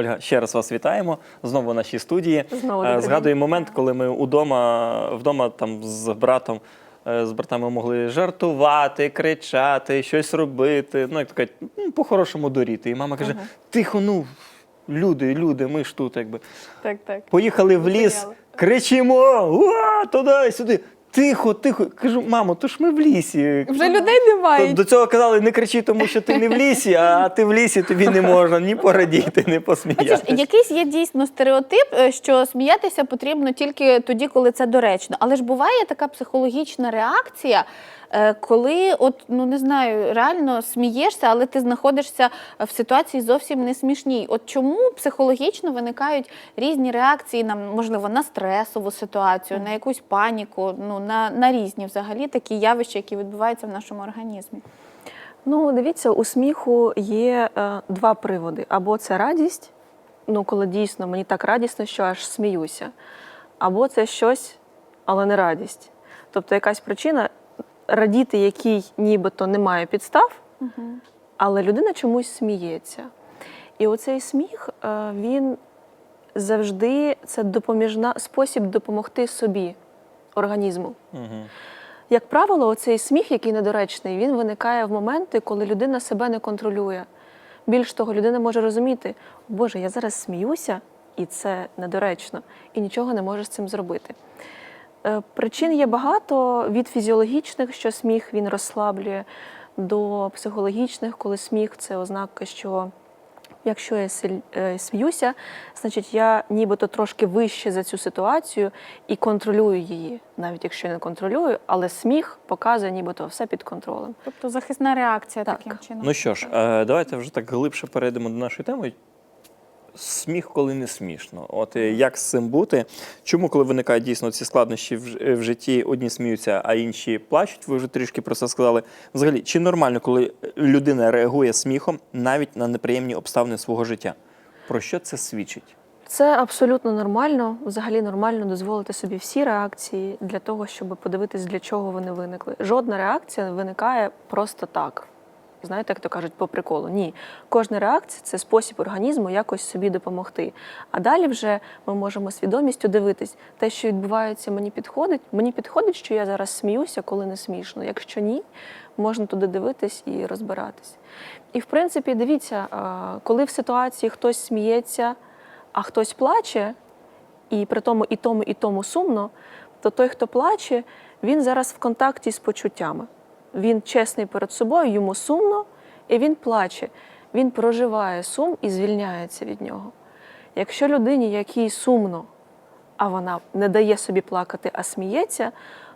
Ольга, ще раз вас вітаємо. Знову в нашій студії. Знову Е, Згадую момент, коли ми удома, вдома там з братом. е, З братами могли жартувати, кричати, щось робити. Ну, як то кажуть, ну, по-хорошому доріти. І мама каже: Ага. тихо, ну, люди, люди, ми ж тут, якби. Так, так. Поїхали в ліс, кричимо, уа, туди сюди. Тихо, тихо. Кажу, мамо, то ж ми в лісі. Вже людей немає. До цього казали, не кричи, тому що ти не в лісі, а ти в лісі тобі не можна ні порадіти, ні посміятися. якийсь є дійсно стереотип, е, що сміятися потрібно тільки тоді, коли це доречно. Але ж буває така психологічна реакція, коли, от ну не знаю, реально смієшся, але ти знаходишся в ситуації зовсім не смішній. От чому психологічно виникають різні реакції на можливо на стресову ситуацію, на якусь паніку, ну на, на різні взагалі такі явища, які відбуваються в нашому організмі. Ну, дивіться, у сміху є е, два приводи: або це радість, ну коли дійсно мені так радісно, що аж сміюся, або це щось, але не радість. Тобто якась причина, радіти, якій нібито немає підстав, але людина чомусь сміється. І оцей сміх, е, він завжди це допоміжна спосіб допомогти собі, організму. Як правило, оцей сміх, який недоречний, він виникає в моменти, коли людина себе не контролює. Більш того, людина може розуміти, Боже, я зараз сміюся, і це недоречно, і нічого не може з цим зробити. Е, Причин є багато від фізіологічних, що сміх він розслаблює, до психологічних, коли сміх це ознака, що якщо я е, сміюся, значить я нібито трошки вище за цю ситуацію і контролюю її, навіть якщо я не контролюю, але сміх показує, нібито все під контролем. Тобто захисна реакція Так. таким чином. Ну що ж, е, давайте вже так глибше перейдемо до нашої теми. Сміх, коли не смішно. От е, як з цим бути? Чому, коли виникають дійсно ці складнощі е, в житті, одні сміються, а інші плачуть? Ви вже трішки про це сказали. Взагалі, чи нормально, коли людина реагує сміхом навіть на неприємні обставини свого життя? Про що це свідчить? Це абсолютно нормально. Взагалі нормально дозволити собі всі реакції для того, щоб подивитись, для чого вони виникли. Жодна реакція виникає просто так. Знаєте, як то кажуть, по приколу. Ні. Кожна реакція це спосіб організму якось собі допомогти. А далі вже ми можемо свідомістю дивитись, те, що відбувається, мені підходить. Мені підходить, що я зараз сміюся, коли не смішно. Якщо ні, можна туди дивитись і розбиратись. І в принципі, дивіться, коли в ситуації хтось сміється, а хтось плаче, і при тому і тому, і тому сумно, то той, хто плаче, він зараз в контакті з почуттями. Він чесний перед собою, йому сумно, і він плаче. Він проживає сум і звільняється від нього. Якщо людині, якій сумно, а вона не дає собі плакати, а сміється,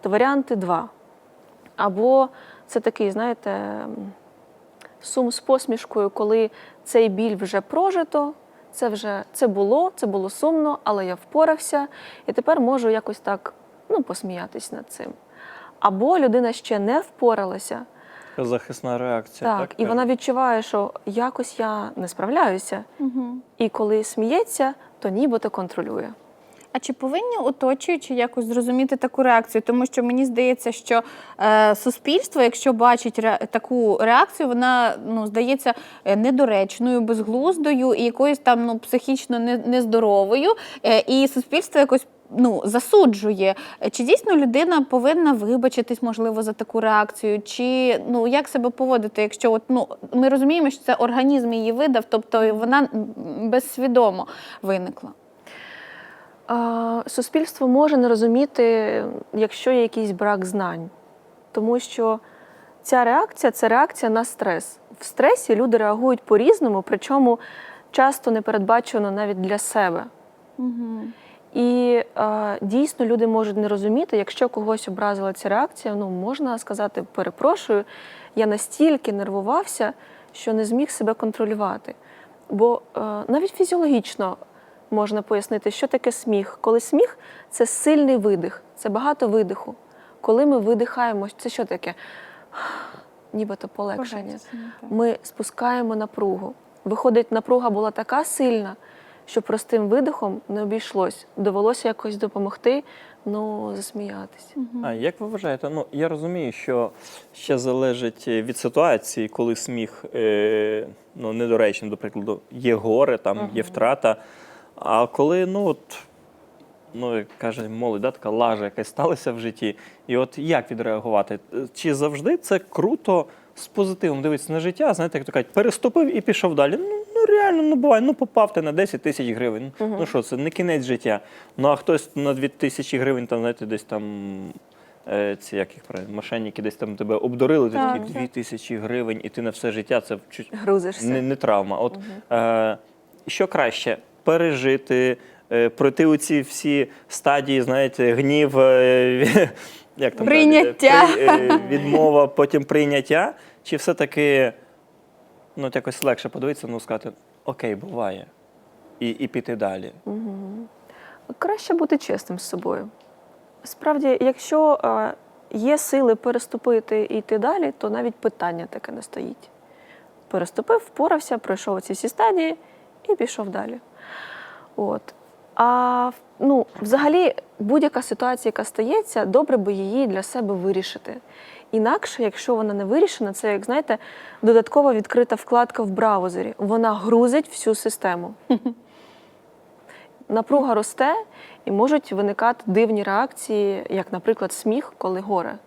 то варіанти два. Або це такий, знаєте, сум з посмішкою, коли цей біль вже прожито, це вже це було, це було сумно, але я впорався, і тепер можу якось так ну, посміятись над цим. Або людина ще не впоралася, Захисна реакція. так, і вона відчуває, що якось я не справляюся. Угу. І коли сміється, то нібито контролює. А чи повинні оточуючі якось зрозуміти таку реакцію? Тому що мені здається, що е, суспільство, якщо бачить ре, таку реакцію, вона ну здається е, недоречною, безглуздою і якоюсь там ну психічно не, нездоровою. Е, і суспільство якось. Ну, засуджує, чи дійсно людина повинна вибачитись, можливо, за таку реакцію, чи ну як себе поводити, якщо от ну ми розуміємо, що це організм її видав, тобто вона безсвідомо виникла. Суспільство може не розуміти, якщо є якийсь брак знань, тому що ця реакція це реакція на стрес. В стресі люди реагують по-різному, причому часто не передбачено навіть для себе. Угу. І е, дійсно люди можуть не розуміти, якщо когось образила ця реакція, ну можна сказати, перепрошую, я настільки нервувався, що не зміг себе контролювати. Бо е, навіть фізіологічно можна пояснити, що таке сміх. Коли сміх це сильний видих, це багато видиху. Коли ми видихаємо, це що таке? Нібито полегшення. Ми спускаємо напругу. Виходить, напруга була така сильна, що простим видихом не обійшлось. Довелося якось допомогти, ну засміятися. А як ви вважаєте? Ну я розумію, що ще залежить від ситуації, коли сміх е, ну, недоречний, до прикладу, є горе, там є втрата. А коли, ну от, ну як каже молодь, да, така лажа якась сталася в житті, і от як відреагувати? Чи завжди це круто з позитивом дивитися на життя? Знаєте, як то кажуть, переступив і пішов далі. Ну, ну реально, ну буває, ну попав ти на 10 тисяч гривень. Ну що, це не кінець життя. Ну а хтось на 2 тисячі гривень, там, знаєте, десь там. е, Ці як їх правильно, мошенники десь там тебе обдурили, ти Так, такі дві тисячі гривень, і ти на все життя це чуть Грузишся. не, не травма. От е, що краще пережити, е, пройти у ці всі стадії, знаєте, гнів, е, як там? Прийняття. При- е, відмова, потім прийняття, чи все-таки ну, якось легше подивитися, ну сказати, окей, буває, і, і піти далі. Краще бути чесним з собою. Справді, якщо е, є сили переступити і йти далі, то навіть питання таке не стоїть. Переступив, впорався, пройшов ці всі стадії і пішов далі. От. А ну, взагалі, будь-яка ситуація, яка стається, добре би її для себе вирішити. Інакше, якщо вона не вирішена, це як знаєте, додаткова відкрита вкладка в браузері. Вона грузить всю систему. Напруга росте і можуть виникати дивні реакції, як, наприклад, сміх, коли горе.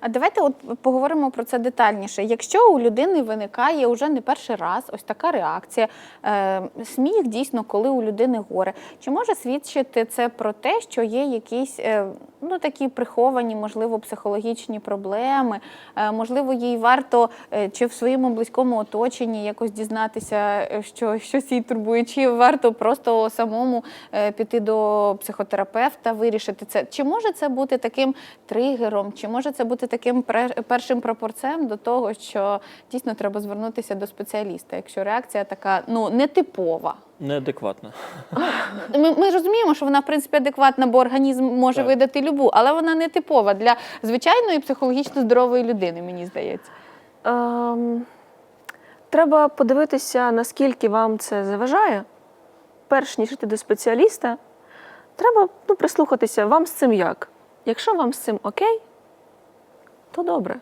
А давайте от поговоримо про це детальніше. Якщо у людини виникає уже не перший раз ось така реакція, е, сміх дійсно, коли у людини горе, чи може свідчити це про те, що є якісь е, ну такі приховані, можливо, психологічні проблеми? Е, можливо, їй варто е, чи в своєму близькому оточенні якось дізнатися, е, що щось її турбує, чи варто просто самому е, піти до психотерапевта, вирішити це? Чи може це бути таким тригером, чи може це бути таким першим пропорцем до того, що дійсно треба звернутися до спеціаліста, якщо реакція така ну нетипова? Неадекватно. Ми, ми розуміємо, що вона в принципі адекватна, бо організм може Так. видати любу, але вона не типова для звичайної психологічно здорової людини, мені здається. Ем, треба подивитися, наскільки вам це заважає. Перш ніж йти до спеціаліста, треба ну, прислухатися, вам з цим як. Якщо вам з цим окей, то добре.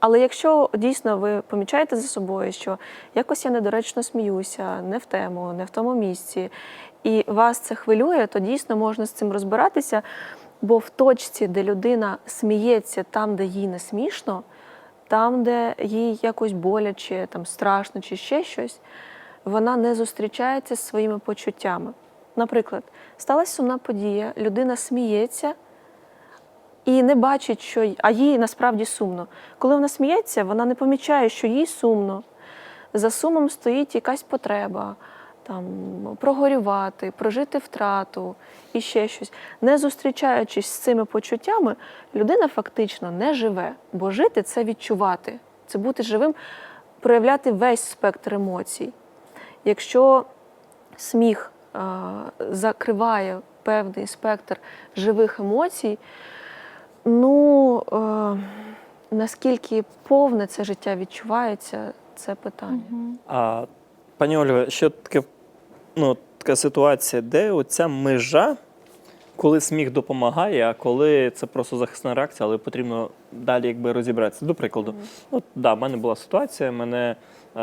Але якщо дійсно ви помічаєте за собою, що якось я недоречно сміюся, не в тему, не в тому місці, і вас це хвилює, то дійсно можна з цим розбиратися, бо в точці, де людина сміється там, де їй не смішно, там, де їй якось боляче, там страшно чи ще щось, вона не зустрічається з своїми почуттями. Наприклад, сталася сумна подія, людина сміється і не бачить, що а їй насправді сумно. Коли вона сміється, вона не помічає, що їй сумно. За сумом стоїть якась потреба там, прогорювати, прожити втрату і ще щось. Не зустрічаючись з цими почуттями, людина фактично не живе, бо жити це відчувати, це бути живим, проявляти весь спектр емоцій. Якщо сміх е, закриває певний спектр живих емоцій, ну е, наскільки повне це життя відчувається, це питання. А пані Ольго, ще таке, ну, така ситуація, де оця межа, коли сміх допомагає, а коли це просто захисна реакція, але потрібно далі якби розібратися. До прикладу, от да, в мене була ситуація, мене е,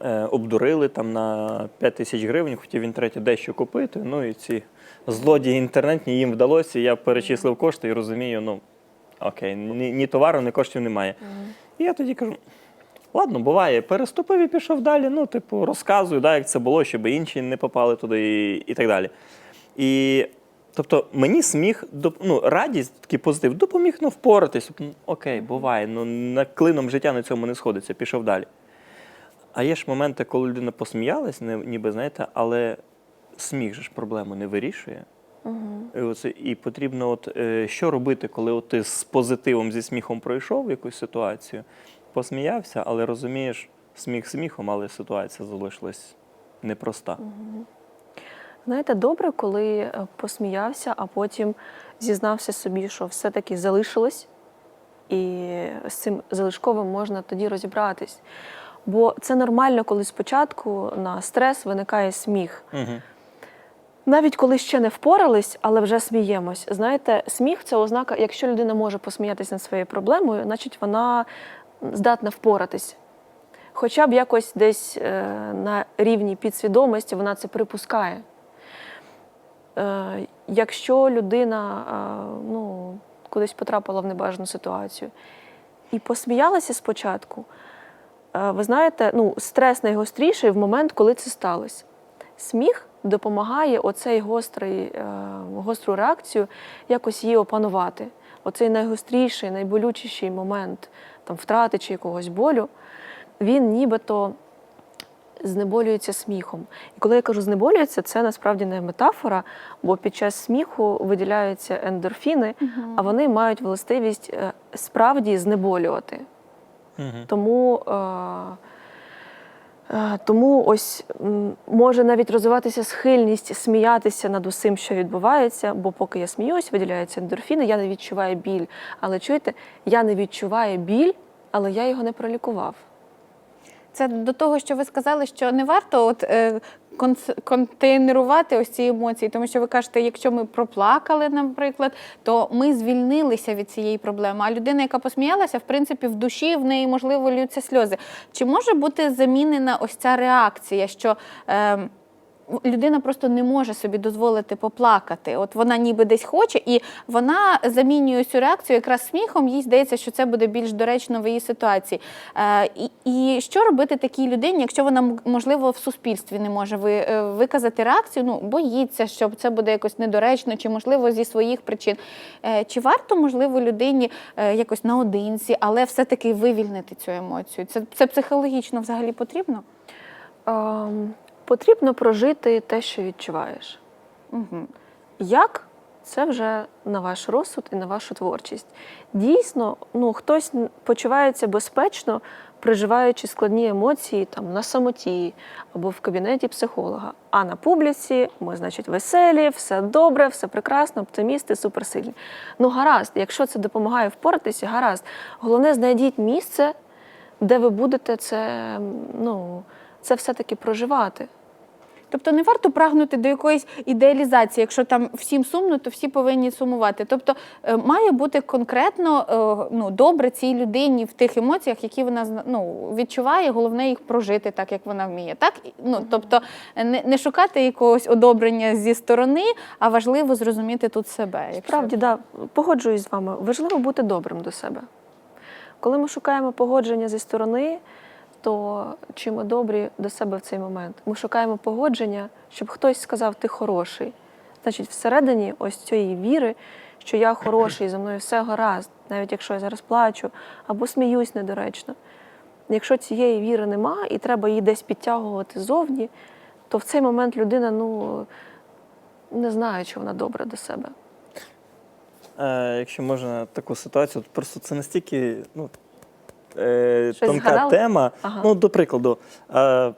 е, обдурили там на 5 тисяч гривень, хотів в інтернеті дещо купити. Ну і ці злодії інтернетні їм вдалося. Я перечислив кошти і розумію, ну окей, ні, ні товару, ні коштів немає. І я тоді кажу. Ладно, буває, переступив і пішов далі. Ну, типу, розказую, да, як це було, щоб інші не попали туди і, і так далі. І тобто мені сміх, ну, радість, такий позитив, допоміг ну, впоратись. Ну, окей, буває, ну на клином життя на цьому не сходиться, пішов далі. А є ж моменти, коли людина посміялась, ніби знаєте, але сміх же ж проблему не вирішує. І, оце, і потрібно, от, е, що робити, коли от ти з позитивом, зі сміхом пройшов якусь ситуацію, посміявся, але розумієш, сміх сміхом, але ситуація залишилась непроста. Знаєте, добре, коли е, посміявся, а потім зізнався собі, що все-таки залишилось, і з цим залишковим можна тоді розібратись. Бо це нормально, коли спочатку на стрес виникає сміх. Угу. Навіть коли ще не впорались, але вже сміємось. Знаєте, сміх це ознака, якщо людина може посміятися над своєю проблемою, значить вона здатна впоратись. Хоча б якось десь е, на рівні підсвідомості вона це припускає. Е, якщо людина е, ну, кудись потрапила в небажану ситуацію і посміялася спочатку, е, ви знаєте, ну, стрес найгостріший в момент, коли це сталося. Сміх допомагає оцей гострий, е, гостру реакцію якось її опанувати. Оцей найгостріший, найболючіший момент там, втрати чи якогось болю, він нібито знеболюється сміхом. І коли я кажу знеболюється, це насправді не метафора, бо під час сміху виділяються ендорфіни, а вони мають властивість е, справді знеболювати. Угу. Тому, е, тому ось може навіть розвиватися схильність сміятися над усім, що відбувається, бо поки я сміюсь, виділяються ендорфіни, я не відчуваю біль. Але чуєте, я не відчуваю біль, але я його не пролікував. Це до того, що ви сказали, що не варто от, е, контейнерувати ось ці емоції, тому що ви кажете, якщо ми проплакали, наприклад, то ми звільнилися від цієї проблеми. А людина, яка посміялася, в принципі, в душі в неї можливо ллються сльози. Чи може бути замінена ось ця реакція, що е, людина просто не може собі дозволити поплакати? От вона ніби десь хоче, і вона замінює цю реакцію якраз сміхом. Їй здається, що це буде більш доречно в її ситуації. Е, і, і що робити такій людині, якщо вона можливо в суспільстві не може е, виказати реакцію? Ну боїться, що це буде якось недоречно, чи можливо зі своїх причин. Е, чи варто можливо людині якось наодинці, але все-таки вивільнити цю емоцію? Це, це психологічно взагалі потрібно? Ем, потрібно прожити те, що відчуваєш. Угу. Як? Це вже на ваш розсуд і на вашу творчість. Дійсно, ну хтось почувається безпечно, проживаючи складні емоції там на самоті або в кабінеті психолога. А на публіці ми, значить, веселі, все добре, все прекрасно, оптимісти, суперсильні. Ну, гаразд, якщо це допомагає впоратися, гаразд. Головне, знайдіть місце, де ви будете це, ну, це все-таки проживати. Тобто не варто прагнути до якоїсь ідеалізації, якщо там всім сумно, то всі повинні сумувати. Тобто е, має бути конкретно е, ну, добре цій людині в тих емоціях, які вона ну, відчуває, головне їх прожити так, як вона вміє. Так? Ну, тобто е, не, не шукати якогось одобрення зі сторони, а важливо зрозуміти тут себе. якщо- Справді, да, погоджуюсь з вами. Важливо бути добрим до себе. Коли ми шукаємо погодження зі сторони, то чи ми добрі до себе в цей момент? Ми шукаємо погодження, щоб хтось сказав, ти хороший. Значить, всередині ось цієї віри, що я хороший, зі мною все гаразд, навіть якщо я зараз плачу або сміюсь недоречно. Якщо цієї віри нема і треба її десь підтягувати ззовні, то в цей момент людина ну, не знає, чи вона добра до себе. Е, якщо можна таку ситуацію, просто це настільки ну, е, Щось тонка згадали? тема. Ага. Ну, до прикладу, е,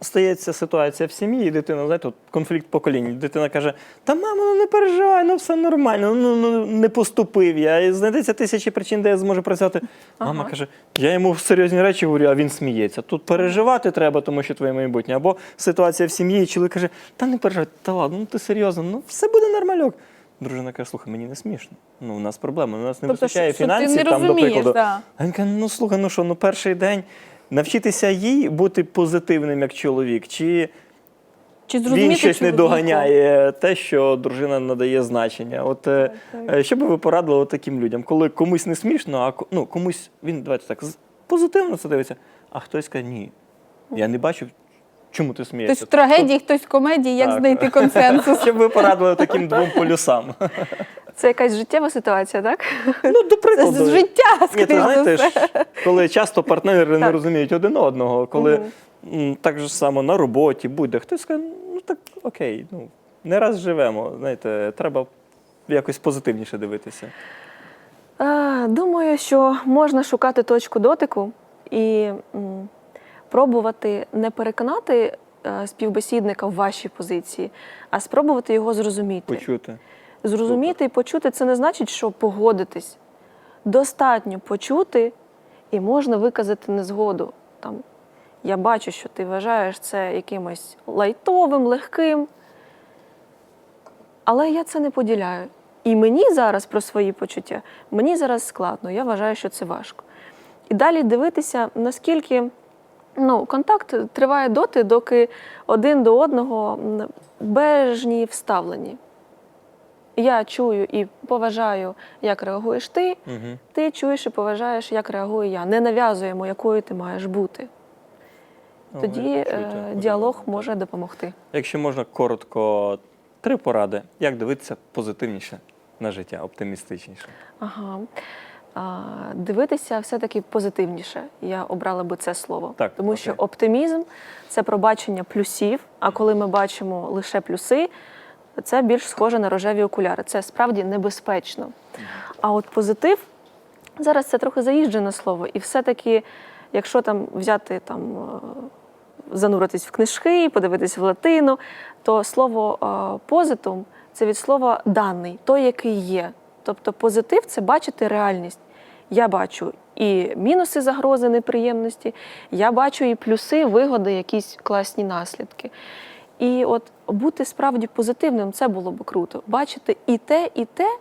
стається ситуація в сім'ї, і дитина, знаєте, от конфлікт поколінь. Дитина каже: Та мама, ну не переживай, ну все нормально, ну, ну не поступив я. І знайдеться тисячі причин, де я зможу працювати. Мама Ага. каже: я йому серйозні речі говорю, а він сміється. Тут переживати треба, тому що твоє майбутнє. Або ситуація в сім'ї, і чоловік каже, та не переживай, та ладно, ну ти серйозно, ну все буде нормальок. Дружина каже, слухай, мені не смішно. Ну, у нас проблема, у нас не Тобто, вистачає що, фінансів, ти не там, до прикладу. да. А він каже, ну слухай, ну що, ну перший день навчитися їй бути позитивним як чоловік, чи Чи він щось не доганяє те, що дружина надає значення. От е, е, що би ви порадили таким людям, коли комусь не смішно, а ну, комусь він давайте так позитивно це дивиться, а хтось каже, ні, я не бачу, чому ти смієшся. Хтось в трагедії, хтось в комедії, як Так. знайти консенсус. Що б ви порадили таким двом полюсам? Це якась життєва ситуація, так? Ну, до Це з життя, Ні, скоріш ти знаєте, все. ж, коли часто партнери не Так. розуміють один одного, коли м, так же само на роботі буде, хтось скаже, ну так окей, ну не раз живемо. Знаєте, треба якось позитивніше дивитися. Е, Думаю, що можна шукати точку дотику і м, пробувати не переконати е, співбесідника в вашій позиції, а спробувати його зрозуміти. Почути. Зрозуміти і почути це не значить, що погодитись. Достатньо почути і можна виказати незгоду. Там, Я бачу, що ти вважаєш це якимось лайтовим, легким. Але я це не поділяю. І мені зараз про свої почуття, мені зараз складно, я вважаю, що це важко. І далі дивитися, наскільки ну, контакт триває доти, доки один до одного м, бежні вставлені. Я чую і поважаю, як реагуєш ти, Угу. ти чуєш і поважаєш, як реагую я. Не нав'язуємо, якою ти маєш бути. Тоді е, діалог може допомогти. Якщо можна коротко, три поради, як дивитися позитивніше на життя, оптимістичніше. Ага. Дивитися все-таки позитивніше. Я обрала би це слово. Так, Тому що оптимізм це про бачення плюсів. А коли ми бачимо лише плюси, це більш схоже на рожеві окуляри. Це справді небезпечно. А от позитив зараз це трохи заїжджене слово. І все-таки, якщо там взяти там. е, Зануритись в книжки, подивитись в латину, то слово е, позитум це від слова даний, той, який є. Тобто позитив це бачити реальність. Я бачу і мінуси загрози, неприємності, я бачу і плюси, вигоди, якісь класні наслідки. І от бути справді позитивним це було б круто. Бачити і те, і те,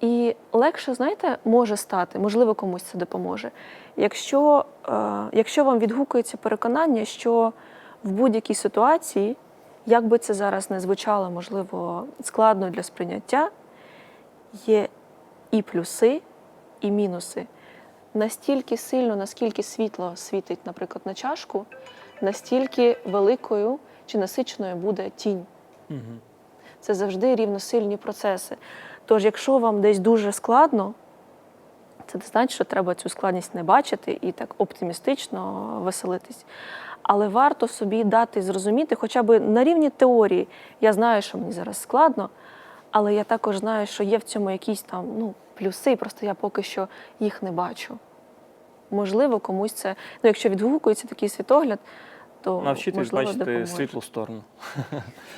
і легше, знаєте, може стати, можливо, комусь це допоможе. Якщо, е, якщо вам відгукується переконання, що в будь-якій ситуації, як би це зараз не звучало, можливо, складно для сприйняття, є і плюси, і мінуси. Настільки сильно, наскільки світло світить, наприклад, на чашку, настільки великою чи насиченою буде тінь. Угу. Це завжди рівносильні процеси. Тож, якщо вам десь дуже складно, це не значить, що треба цю складність не бачити і так оптимістично веселитись. Але варто собі дати зрозуміти, хоча б на рівні теорії. Я знаю, що мені зараз складно, але я також знаю, що є в цьому якісь там ну, плюси, просто я поки що їх не бачу. Можливо, комусь це, ну, якщо відгукується такий світогляд, то Навчитись можливо, бачити допоможе. світлу сторону.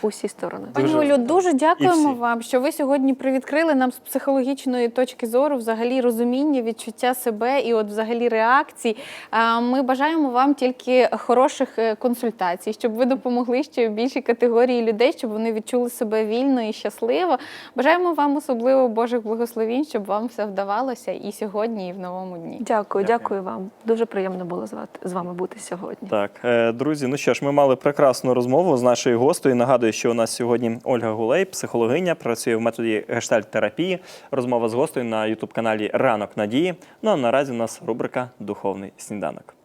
усі сторони. Пані Дуже- Олю, дуже дякуємо всі. вам, що ви сьогодні привідкрили нам з психологічної точки зору взагалі розуміння, відчуття себе і от взагалі реакцій. А, Ми бажаємо вам тільки хороших е, консультацій, щоб ви допомогли ще більшій категорії людей, щоб вони відчули себе вільно і щасливо. Бажаємо вам особливо Божих благословінь, щоб вам все вдавалося і сьогодні, і в новому дні. Дякую, Дякую. дякую вам. Дуже приємно було з ва- з вами бути сьогодні. Так, е, друзі, ну що ж, ми мали прекрасну розмову з нашою гостею. Нагадую, що у нас сьогодні Ольга Гулей, психологиня, працює в методі гештальт-терапії. Розмова з гостею на ютуб каналі Ранок Надії. Ну а наразі у нас рубрика Духовний сніданок.